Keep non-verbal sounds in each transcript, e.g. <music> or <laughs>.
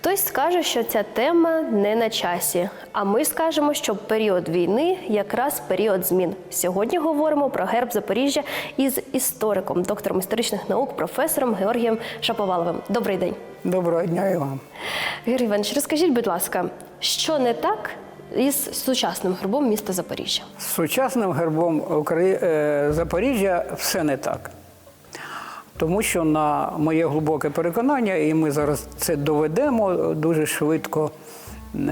Хтось скаже, що ця тема не на часі. А ми скажемо, що період війни якраз період змін. Сьогодні говоримо про герб Запоріжжя із істориком, доктором історичних наук, професором Георгієм Шаповаловим. Добрий день, Доброго дня і вам. Георгій Іванович, розкажіть, будь ласка, що не так із сучасним гербом міста Запоріжжя? З сучасним гербом е, Запоріжжя все не так. Тому що, на моє глибоке переконання, і ми зараз це доведемо дуже швидко,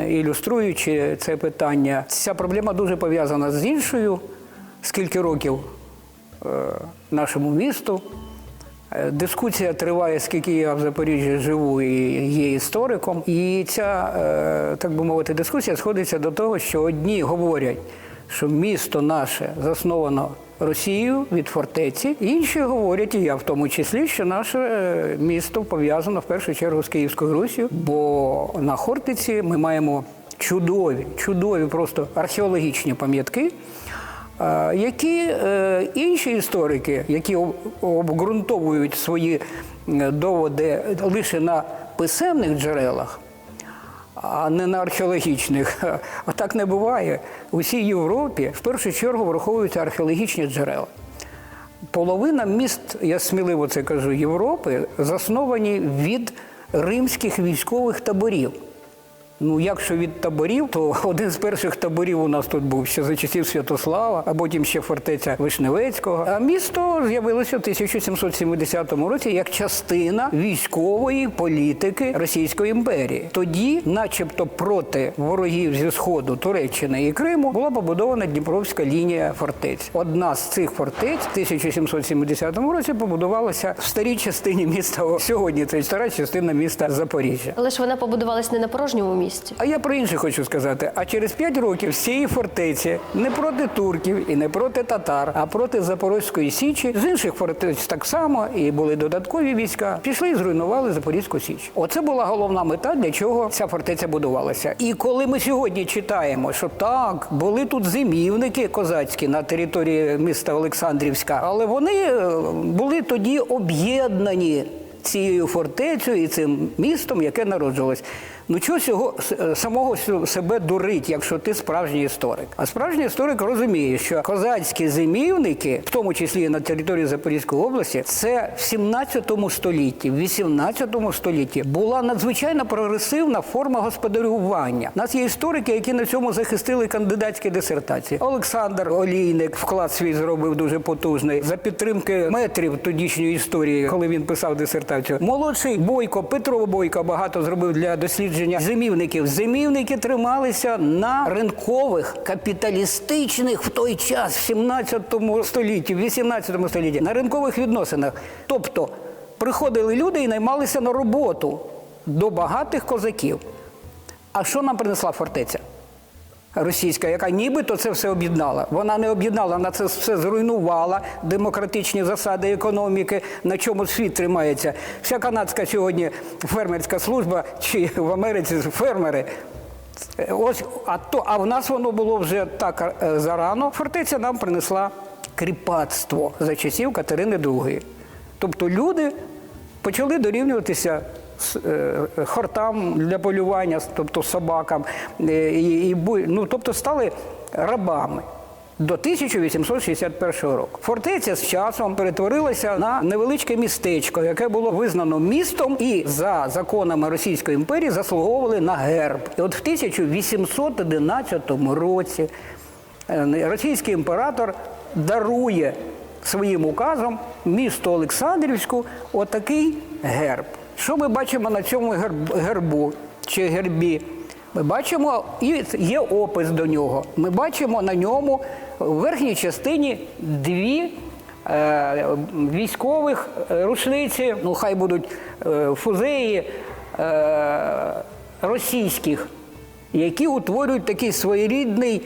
ілюструючи це питання, ця проблема дуже пов'язана з іншою. Скільки років е, нашому місту. Е, Дискусія триває, скільки я в Запоріжжі живу і є істориком. І ця, е, так би мовити, дискусія сходиться до того, що одні говорять, що місто наше засновано Росією від фортеці, інші говорять, і я в тому числі, що наше е, місто пов'язано в першу чергу з Київською Русію, бо на Хортиці ми маємо чудові, чудові просто археологічні пам'ятки. Е, які е, інші історики, які обґрунтовують свої доводи лише на писемних джерелах, а не на археологічних. А так не буває. У всій Європі в першу чергу враховуються археологічні джерела. Половина міст, я сміливо це кажу, Європи засновані від римських військових таборів. Ну, якщо від таборів, то <laughs> один з перших таборів у нас тут був ще за часів Святослава, а потім ще фортеця Вишневецького. А місто з'явилося в 1770 році як частина військової політики Російської імперії. Тоді, начебто, проти ворогів зі сходу Туреччини і Криму, була побудована Дніпровська лінія фортець. Одна з цих фортець в 1770 році побудувалася в старій частині міста. Сьогодні це стара частина міста Запоріжжя. Але ж вона побудувалась не на порожньому місці. А я про інше хочу сказати. А через п'ять років з цієї фортеці не проти турків і не проти татар, а проти Запорозької січі з інших фортець так само і були додаткові війська. Пішли і зруйнували Запорізьку січ. Оце була головна мета, для чого ця фортеця будувалася. І коли ми сьогодні читаємо, що так були тут зимівники козацькі на території міста Олександрівська, але вони е, були тоді об'єднані цією фортецею і цим містом, яке народжувалось. Ну чого цього самого с- себе дурить, якщо ти справжній історик? А справжній історик розуміє, що козацькі зимівники, в тому числі на території Запорізької області, це в 17 столітті, в 18 столітті була надзвичайно прогресивна форма господарювання. У нас є історики, які на цьому захистили кандидатські дисертації. Олександр Олійник вклад свій зробив дуже потужний за підтримки метрів тодішньої історії, коли він писав дисертацію. Молодший Бойко, Петро Бойко багато зробив для дослідження зимівників. Зимівники трималися на ринкових капіталістичних в той час, в 17 столітті, в 18 столітті, на ринкових відносинах. Тобто приходили люди і наймалися на роботу до багатих козаків. А що нам принесла фортеця? Російська, яка нібито це все об'єднала. Вона не об'єднала, вона це все зруйнувала, демократичні засади економіки, на чому світ тримається. Вся канадська сьогодні фермерська служба чи в Америці фермери. Ось, а, то, а в нас воно було вже так е, зарано. Фортеця нам принесла кріпацтво за часів Катерини II. Тобто люди почали дорівнюватися хортам для полювання, тобто собакам, е, і, і ну, тобто стали рабами. До 1861 року фортеця з часом перетворилася на невеличке містечко, яке було визнано містом, і за законами Російської імперії заслуговували на герб. І от в 1811 році е, російський імператор дарує своїм указом місту Олександрівську отакий герб. Що ми бачимо на цьому гербу чи гербі? Ми бачимо, і є опис до нього. Ми бачимо на ньому в верхній частині дві е, військових е, рушниці, ну хай будуть е, фузеї е, російських, які утворюють такий своєрідний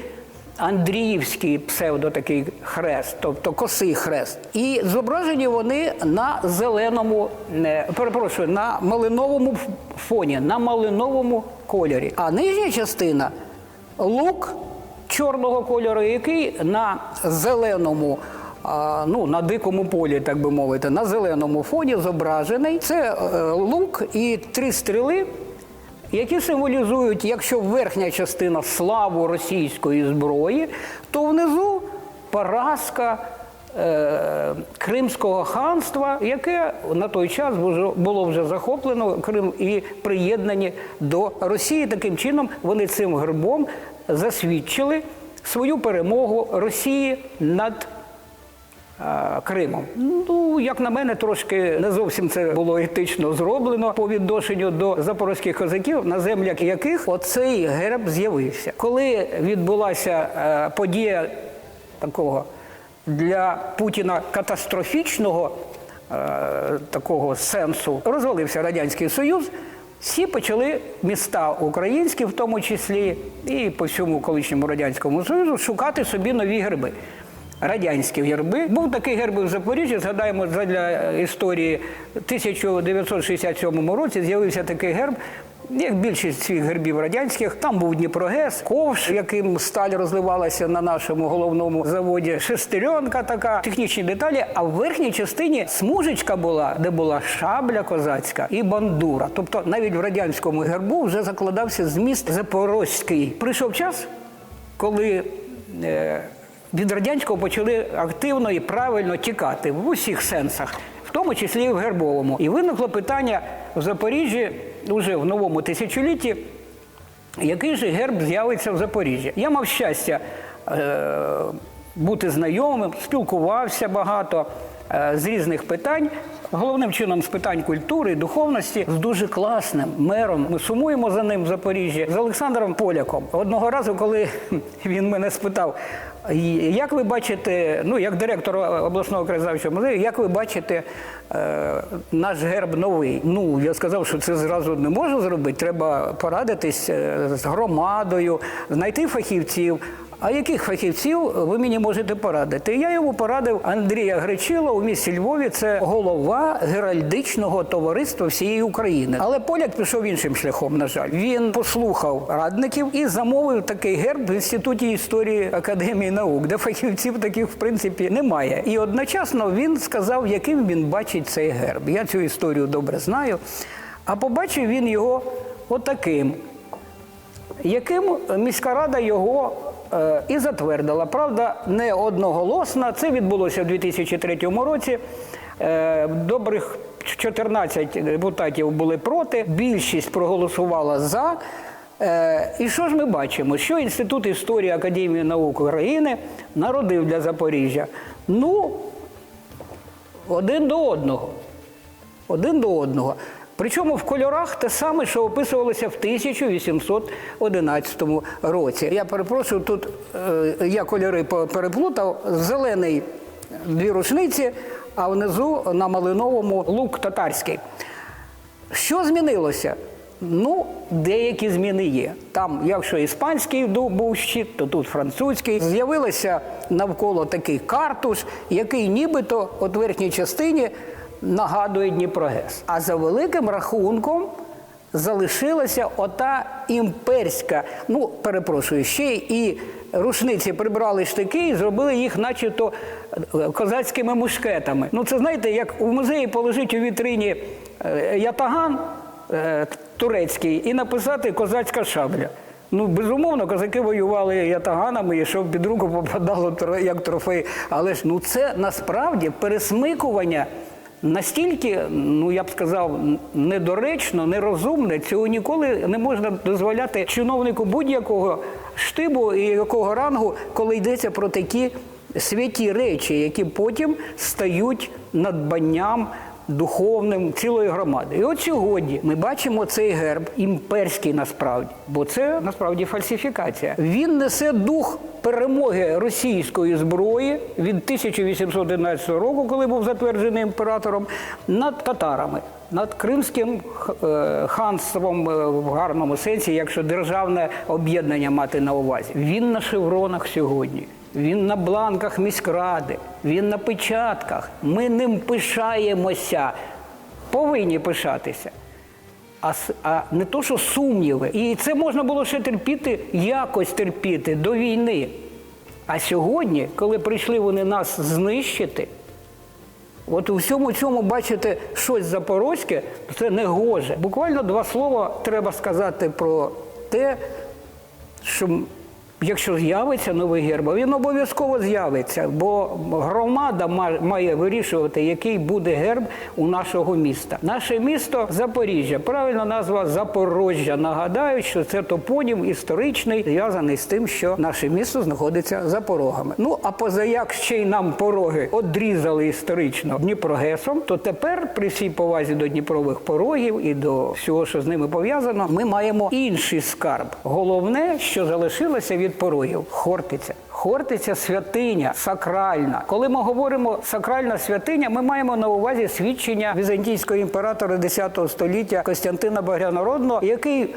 Андріївський псевдо такий хрест, тобто косий хрест. І зображені вони на зеленому, не, перепрошую, на малиновому фоні, на малиновому кольорі. А нижня частина лук чорного кольору, який на зеленому. Ну, на дикому полі, так би мовити, на зеленому фоні зображений. Це е, лук і три стріли які символізують, якщо верхня частина славу російської зброї, то внизу поразка е, Кримського ханства, яке на той час було вже захоплено Крим і приєднані до Росії. Таким чином вони цим гербом засвідчили свою перемогу Росії над Кримом. Ну, як на мене, трошки не зовсім це було етично зроблено по відношенню до запорозьких козаків, на землях яких оцей герб з'явився. Коли відбулася е, подія такого для Путіна катастрофічного е, такого сенсу, розвалився Радянський Союз. Всі почали міста українські, в тому числі і по всьому колишньому радянському союзу, шукати собі нові герби радянські герби. Був такий герб в Запоріжжі. Згадаємо для історії в 1967 році з'явився такий герб. Як більшість цих гербів радянських, там був Дніпрогес, ковш, яким сталь розливалася на нашому головному заводі, шестеренка така, технічні деталі. А в верхній частині смужечка була, де була шабля козацька і бандура. Тобто навіть в радянському гербу вже закладався зміст запорозький. Прийшов час, коли е, від радянського почали активно і правильно тікати в усіх сенсах, в тому числі і в гербовому. І виникло питання в Запоріжжі уже в новому тисячолітті, який же герб з'явиться в Запоріжжі. Я мав щастя е, бути знайомим, спілкувався багато е, з різних питань. Головним чином з питань культури і духовності з дуже класним мером. Ми сумуємо за ним в Запоріжжі з Олександром Поляком. Одного разу, коли <laughs> він мене спитав, «І як ви бачите, ну як директор обласного краєзнавчого музею, як ви бачите е, наш герб новий? Ну я сказав, що це зразу не можу зробити. Треба порадитись е, з громадою, знайти фахівців. А яких фахівців ви мені можете порадити? Я йому порадив Андрія Гречила у місті Львові. Це голова геральдичного товариства всієї України. Але поляк пішов іншим шляхом. На жаль, він послухав радників і замовив такий герб в інституті історії академії наук, де фахівців таких в принципі немає. І одночасно він сказав, яким він бачить цей герб. Я цю історію добре знаю. А побачив він його отаким яким міська рада його і затвердила. Правда, не одноголосно. Це відбулося в 2003 році. Е, добрих 14 депутатів були проти, більшість проголосувала за. Е, і що ж ми бачимо? Що Інститут історії Академії наук України народив для Запоріжжя? Ну, один до одного. Один до одного. Причому в кольорах те саме, що описувалося в 1811 році. Я перепрошую, тут е, я кольори переплутав. Зелений дві рушниці, а внизу на малиновому лук татарський. Що змінилося? Ну, деякі зміни є. Там, якщо іспанський був щит, то тут французький. З'явилося навколо такий картуш, який нібито от верхній частині нагадує Дніпрогес. А за великим рахунком залишилася ота імперська, ну, перепрошую, ще і рушниці прибрали штики і зробили їх, начебто, е, козацькими мушкетами. Ну, це знаєте, як у музеї положить у вітрині е, ятаган е, турецький і написати козацька шабля. Ну, безумовно, козаки воювали ятаганами, і що під руку попадало як трофей. Але ж ну це насправді пересмикування настільки, ну я б сказав, недоречно, нерозумне. Цього ніколи не можна дозволяти чиновнику будь-якого штибу і якого рангу, коли йдеться про такі святі речі, які потім стають надбанням духовним цілої громади. І от сьогодні ми бачимо цей герб імперський насправді, бо це насправді фальсифікація. Він несе дух перемоги російської зброї від 1811 року, коли був затверджений імператором, над татарами. Над Кримським е, ханством е, в гарному сенсі, якщо державне об'єднання мати на увазі, він на шевронах сьогодні. Він на бланках міськради, він на печатках. Ми ним пишаємося, повинні пишатися. А, а не то, що сумніви. І це можна було ще терпіти, якось терпіти до війни. А сьогодні, коли прийшли вони нас знищити, От у всьому цьому бачите щось запорозьке, це не гоже. Буквально два слова треба сказати про те, що якщо з'явиться новий герб, він обов'язково з'явиться, бо громада має вирішувати, який буде герб у нашого міста. Наше місто Запоріжжя, правильна назва Запорожжя. Нагадаю, що це топонім історичний, зв'язаний з тим, що наше місто знаходиться за порогами. Ну а позаяк ще й нам пороги одрізали історично Дніпрогесом, то тепер, при всій повазі до Дніпрових порогів і до всього, що з ними пов'язано, ми маємо інший скарб. Головне, що залишилося від порогів Хортиця. Хортиця святиня, сакральна. Коли ми говоримо сакральна святиня, ми маємо на увазі свідчення візантійського імператора X століття Костянтина Багрянородного, який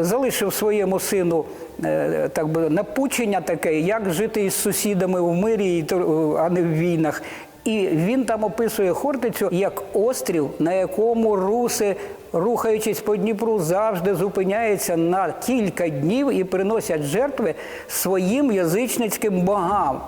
залишив своєму сину е, так би напучення таке, як жити із сусідами в мирі, тор- а не в війнах. І він там описує Хортицю як острів, на якому руси, рухаючись по Дніпру, завжди зупиняються на кілька днів і приносять жертви своїм язичницьким богам.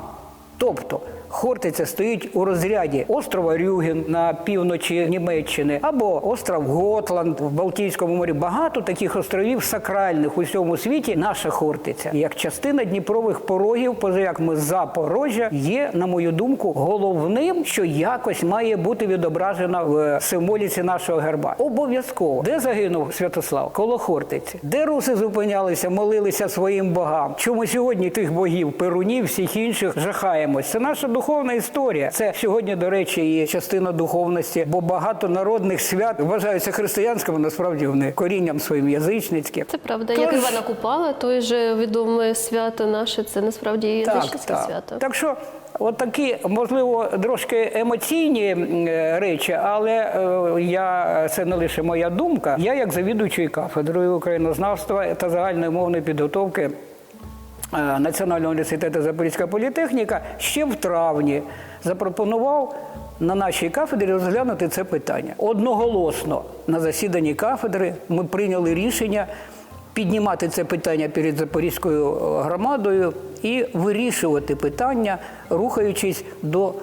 Тобто Хортиця стоїть у розряді острова Рюген на півночі Німеччини або остров Готланд в Балтійському морі. Багато таких островів сакральних у всьому світі. Наша Хортиця, як частина Дніпрових порогів, поза як ми Запорожжя, є, на мою думку, головним, що якось має бути відображено в символіці нашого герба. Обов'язково, де загинув Святослав? Коло Хортиці, де руси зупинялися, молилися своїм богам. Чому сьогодні тих богів, перунів, всіх інших жахаємось? Це наша духовна історія. Це сьогодні, до речі, і частина духовності, бо багато народних свят вважаються християнськими, насправді вони корінням своїм язичницьким. Це правда. Тож- Як Івана Купала, той же відоме свято наше, це насправді язичницьке свято. Так що, от такі, можливо, трошки емоційні речі, але е, я це не лише моя думка. Я, як завідуючий кафедрою українознавства та загальної мовної підготовки. Е, Національного університету Запорізька політехніка ще в травні запропонував на нашій кафедрі розглянути це питання. Одноголосно на засіданні кафедри ми прийняли рішення піднімати це питання перед Запорізькою е, громадою і вирішувати питання, рухаючись до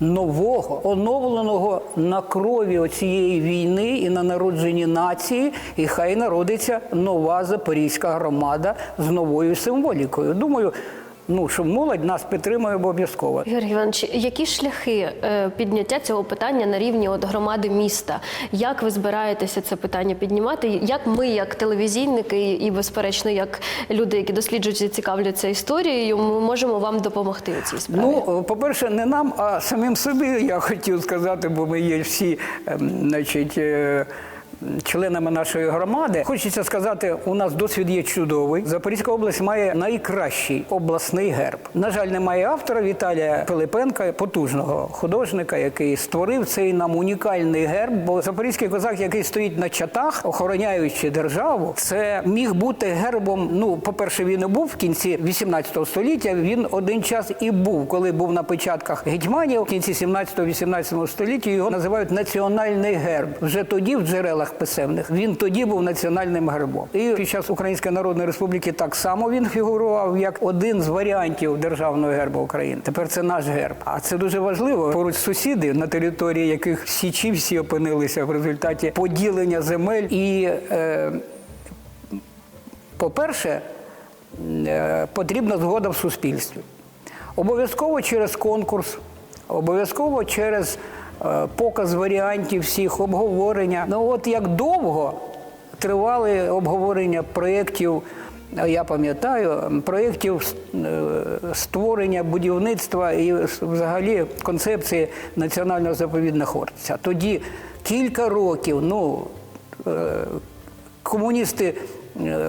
нового, оновленого на крові цієї війни і на народженні нації, і хай народиться нова запорізька громада з новою символікою. Думаю, ну що молодь нас підтримує обов'язково. Георгій Іванович, які шляхи е, підняття цього питання на рівні от громади міста? Як ви збираєтеся це питання піднімати? Як ми, як телевізійники, і безперечно, як люди, які досліджують і цікавляться історією, ми можемо вам допомогти у цій справі? Ну, по-перше, не нам, а самим собі я хотів сказати, бо ми є всі, ем, значить. Членами нашої громади хочеться сказати, у нас досвід є чудовий. Запорізька область має найкращий обласний герб. На жаль, немає автора Віталія Пилипенка, потужного художника, який створив цей нам унікальний герб. Бо запорізький козак, який стоїть на чатах, охороняючи державу, це міг бути гербом. Ну, по-перше, він і був в кінці 18 століття. Він один час і був, коли був на печатках гетьманів в кінці 17-18 століття. Його називають національний герб. Вже тоді в джерелах писемних він тоді був національним гербом. І під час Української Народної Республіки так само він фігурував як один з варіантів державного герба України. Тепер це наш герб. А це дуже важливо. Поруч сусіди, на території яких січі всі опинилися в результаті поділення земель і. Е, по-перше, е, потрібна згода в суспільстві. Обов'язково через конкурс, обов'язково через показ варіантів всіх, обговорення. Ну от як довго тривали обговорення проєктів, е, я пам'ятаю, проєктів е, створення будівництва і взагалі концепції національного заповідного Хортиця. Тоді кілька років, ну е, комуністи е,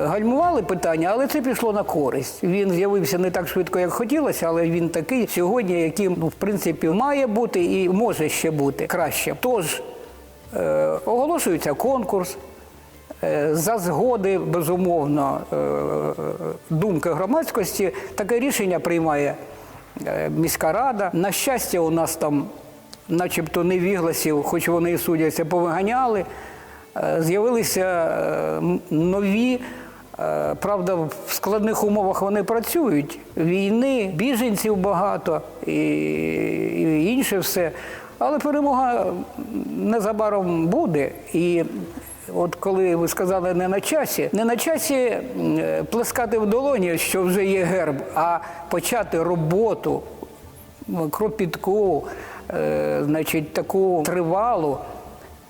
гальмували питання, але це пішло на користь. Він з'явився не так швидко, як хотілося, але він такий сьогодні, яким ну, в принципі має бути і може ще бути краще. Тож е, оголошується конкурс. Е, За згоди, безумовно, е, думки громадськості, таке рішення приймає е, міська рада. На щастя, у нас там, начебто, невігласів, хоч вони і судяться, повиганяли. Е, З'явилися е, нові. Е, Правда, в складних умовах вони працюють. Війни, біженців багато і, і інше все. Але перемога незабаром буде. І от коли ви сказали не на часі, не на часі плескати в долоні, що вже є герб, а почати роботу кропітку, значить, таку тривалу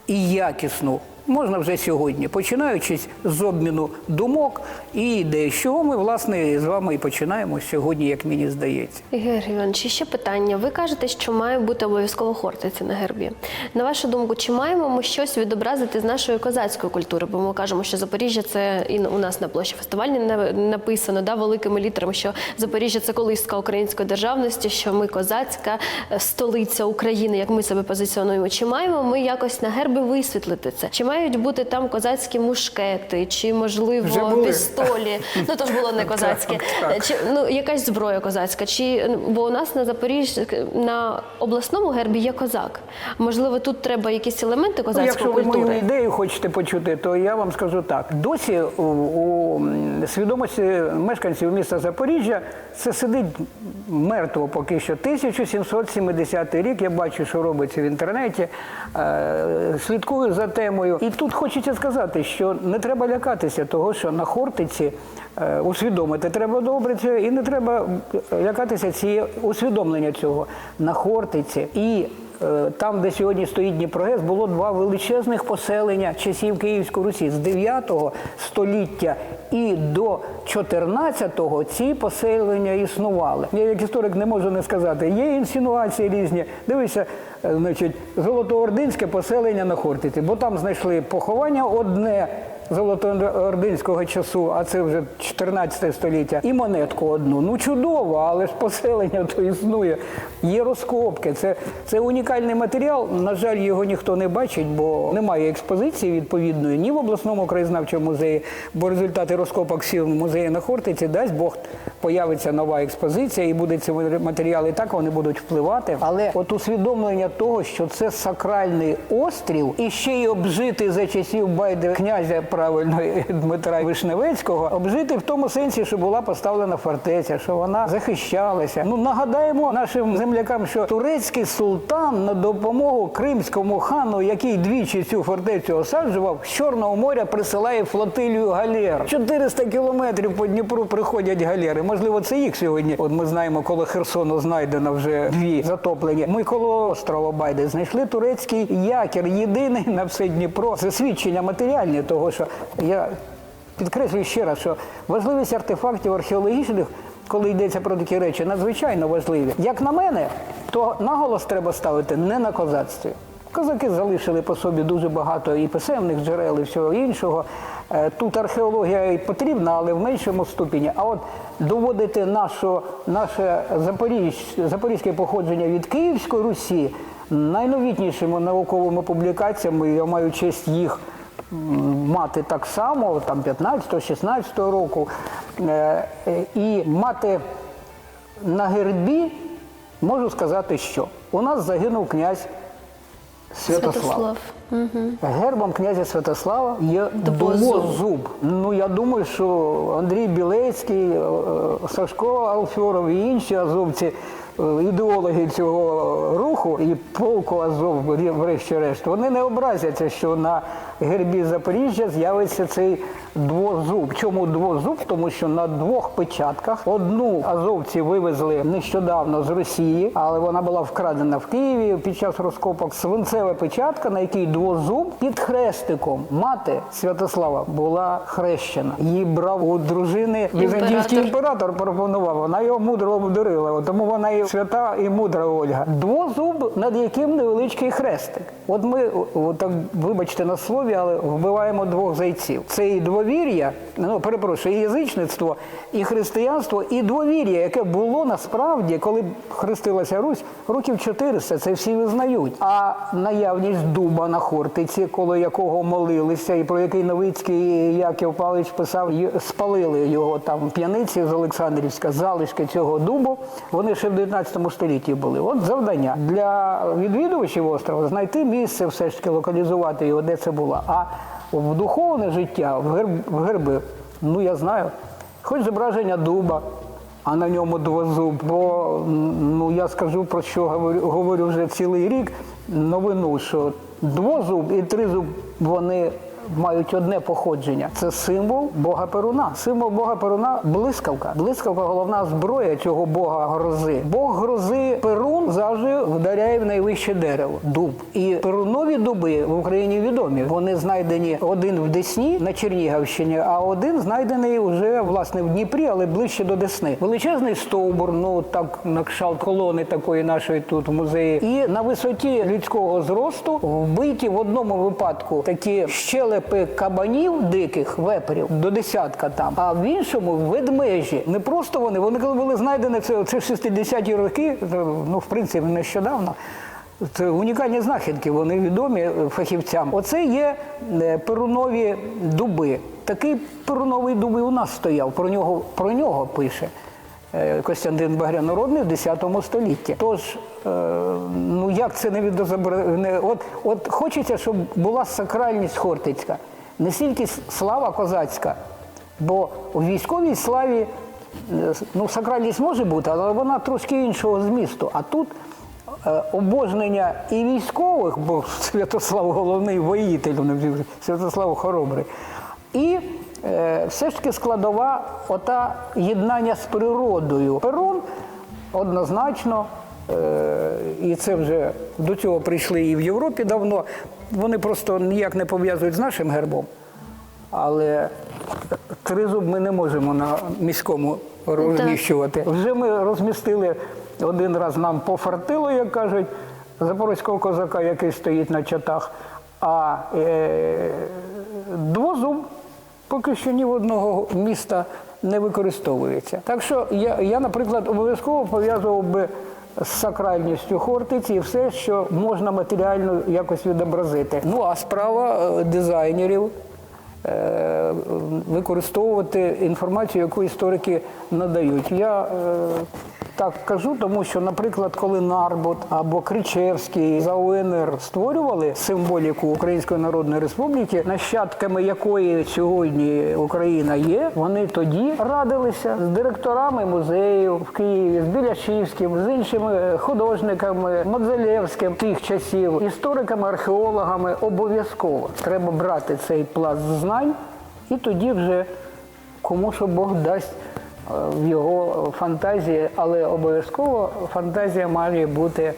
і якісну. Можна вже сьогодні, починаючи з обміну думок і ідей, чого ми власне з вами і починаємо сьогодні, як мені здається. Ігор Іванович, ще питання. Ви кажете, що має бути обов'язково хортиця на гербі. На вашу думку, чи маємо ми щось відобразити з нашої козацької культури? Бо ми кажемо, що Запоріжжя це і у нас на площі фестивальні на- написано да, великими літерами, що Запоріжжя це колиска української державності, що ми козацька е, столиця України, як ми себе позиціонуємо. Чи маємо ми якось на гербі висвітлити це? Чи мають бути там козацькі мушкети, чи можливо пістолі? Ну то ж було не <laughs> козацьке. Чи ну якась зброя козацька? Чи бо у нас на Запоріжжі на обласному гербі є козак? Можливо, тут треба якісь елементи Ну, козацької якщо ви культури? мою ідею хочете почути, то я вам скажу так: досі у, у свідомості мешканців міста Запоріжжя це сидить мертво поки що. 1770 рік. Я бачу, що робиться в інтернеті, е, слідкую за темою. І тут хочеться сказати, що не треба лякатися того, що на Хортиці е, усвідомити треба добре це, і не треба лякатися цієї усвідомлення цього. На Хортиці і Е, Там, де сьогодні стоїть Дніпрогес, було два величезних поселення часів Київської Русі з 9 століття і до 14-го ці поселення існували. Я як історик не можу не сказати. Є інсинуації різні. Дивися, значить, Золотоординське поселення на Хортиці, бо там знайшли поховання одне. Золотоординського часу, а це вже 14 століття, і монетку одну. Ну чудово, але ж поселення то існує. Є розкопки. Це, це унікальний матеріал. На жаль, його ніхто не бачить, бо немає експозиції відповідної ні в обласному краєзнавчому музеї, бо результати розкопок сіл музею на Хортиці дасть Бог появиться нова експозиція, і буде ці матеріали так, вони будуть впливати. Але от усвідомлення того, що це сакральний острів, і ще й обжитий за часів байди князя правильно Дмитра Вишневецького, обжитий в тому сенсі, що була поставлена фортеця, що вона захищалася. Ну нагадаємо нашим землякам, що турецький султан на допомогу кримському хану, який двічі цю фортецю осаджував, з Чорного моря присилає флотилію галер. 400 кілометрів по Дніпру приходять галери. Можливо, це їх сьогодні. От ми знаємо, коло Херсону знайдено вже дві затоплені. Ми коло острова Байди знайшли турецький якір, єдиний на все Дніпро. Це свідчення матеріальне того, що я підкреслюю ще раз, що важливість артефактів археологічних. Коли йдеться про такі речі, надзвичайно важливі. Як на мене, то наголос треба ставити не на козацтві. Козаки залишили по собі дуже багато і писемних джерел, і всього іншого. Е, Тут археологія і потрібна, але в меншому ступені. А от доводити нашу, наше Запоріж, запорізьке походження від Київської Русі найновітнішими науковими публікаціями, я маю честь їх мати так само, там 15-16 року, е, е, і мати на гербі, можу сказати, що у нас загинув князь Святослав. Святослав. Гербом князя Святослава є Двозуб. Ну я думаю, що Андрій Білецький, е, Сашко Алфьоров і інші азовці, ідеологи цього руху і полку Азов, врешті-решт, вони не образяться, що на гербі Запоріжжя з'явиться цей двозуб. Чому двозуб? Тому що на двох печатках одну азовці вивезли нещодавно з Росії, але вона була вкрадена в Києві під час розкопок. Свинцева печатка, на якій двозуб під хрестиком. Мати Святослава була хрещена. Її брав у дружини візантійський Імператор. пропонував. Вона його мудро обдурила. Тому вона і свята і мудра Ольга. Двозуб, над яким невеличкий хрестик. От ми, так, вибачте на слові, але вбиваємо двох зайців. Це і двовір'я, ну перепрошую, і язичництво, і християнство, і двовір'я, яке було насправді, коли хрестилася Русь, років 400, це всі визнають. А наявність дуба на Хортиці, коло якого молилися, і про який Новицький Яків Павлович писав, спалили його там п'яниці з Олександрівська, залишки цього дубу, вони ще в 19 столітті були. От завдання для відвідувачів острова знайти місце, все ж таки локалізувати його, де це було. А в духовне життя, в, герби, ну я знаю, хоч зображення дуба, а на ньому двозуб. Бо ну я скажу про що говорю, говорю вже цілий рік новину, що двозуб і тризуб вони. Мають одне походження. Це символ Бога Перуна. Символ Бога Перуна блискавка. Блискавка головна зброя цього Бога грози. Бог грози Перун завжди вдаряє в найвище дерево дуб. І перунові дуби в Україні відомі. Вони знайдені один в Десні на Чернігівщині, а один знайдений вже власне в Дніпрі, але ближче до Десни. Величезний стовбур, ну так на кшалт колони такої нашої тут в музеї. І на висоті людського зросту вбиті в одному випадку такі щелепи кабанів диких вепрів до десятка там, а в іншому ведмежі. Не просто вони, вони коли були знайдені це, це в 60-ті роки, ну в принципі нещодавно. Це унікальні знахідки, вони відомі фахівцям. Оце є е, перунові дуби. Такий перуновий дуб і у нас стояв. Про нього, про нього пише Костянтин Багрянородний в 10 столітті. Тож, е, ну як це не відозобра... От, от хочеться, щоб була сакральність хортицька, не стільки слава козацька, бо у військовій славі е, ну, сакральність може бути, але вона трошки іншого змісту. А тут е, обожнення і військових, бо Святослав головний воїтель, Святослав хоробрий, і е, все ж таки складова ота єднання з природою. Перун однозначно, е, і це вже до цього прийшли і в Європі давно. Вони просто ніяк не пов'язують з нашим гербом. Але тризуб ми не можемо на міському розміщувати. Вже ми розмістили один раз нам пофартило, як кажуть, запорозького козака, який стоїть на чатах. А е, двозуб поки що ні в одного міста не використовується. Так що я, я наприклад, обов'язково пов'язував би з сакральністю Хортиці і все, що можна матеріально якось відобразити. Ну а справа е, дизайнерів е, використовувати інформацію, яку історики надають. Я е, так кажу, тому що, наприклад, коли Нарбут або Кричевський за УНР створювали символіку Української Народної Республіки, нащадками якої сьогодні Україна є, вони тоді радилися з директорами музеїв в Києві, з Біляшівським, з іншими художниками, Модзелєвським тих часів, істориками, археологами. Обов'язково треба брати цей пласт знань і тоді вже кому що Бог дасть в його фантазії, але обов'язково фантазія має бути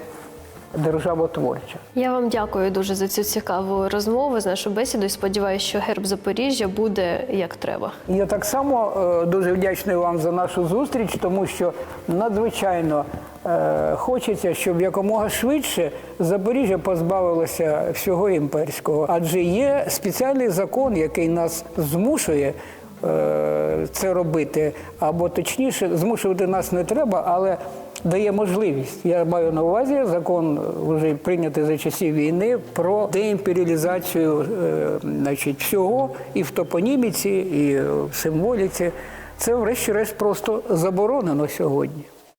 державотворча. Я вам дякую дуже за цю цікаву розмову, за нашу бесіду. і Сподіваюся, що герб Запоріжжя буде як треба. Я так само е, дуже вдячний вам за нашу зустріч, тому що надзвичайно е, хочеться, щоб якомога швидше Запоріжжя позбавилося всього імперського. Адже є спеціальний закон, який нас змушує. Е, Це робити, або точніше, змушувати нас не треба, але дає можливість. Я маю на увазі закон вже прийнятий за часів війни про деімперіалізацію е, значить, всього і в топоніміці, і в символіці. Це, врешті-решт, просто заборонено сьогодні.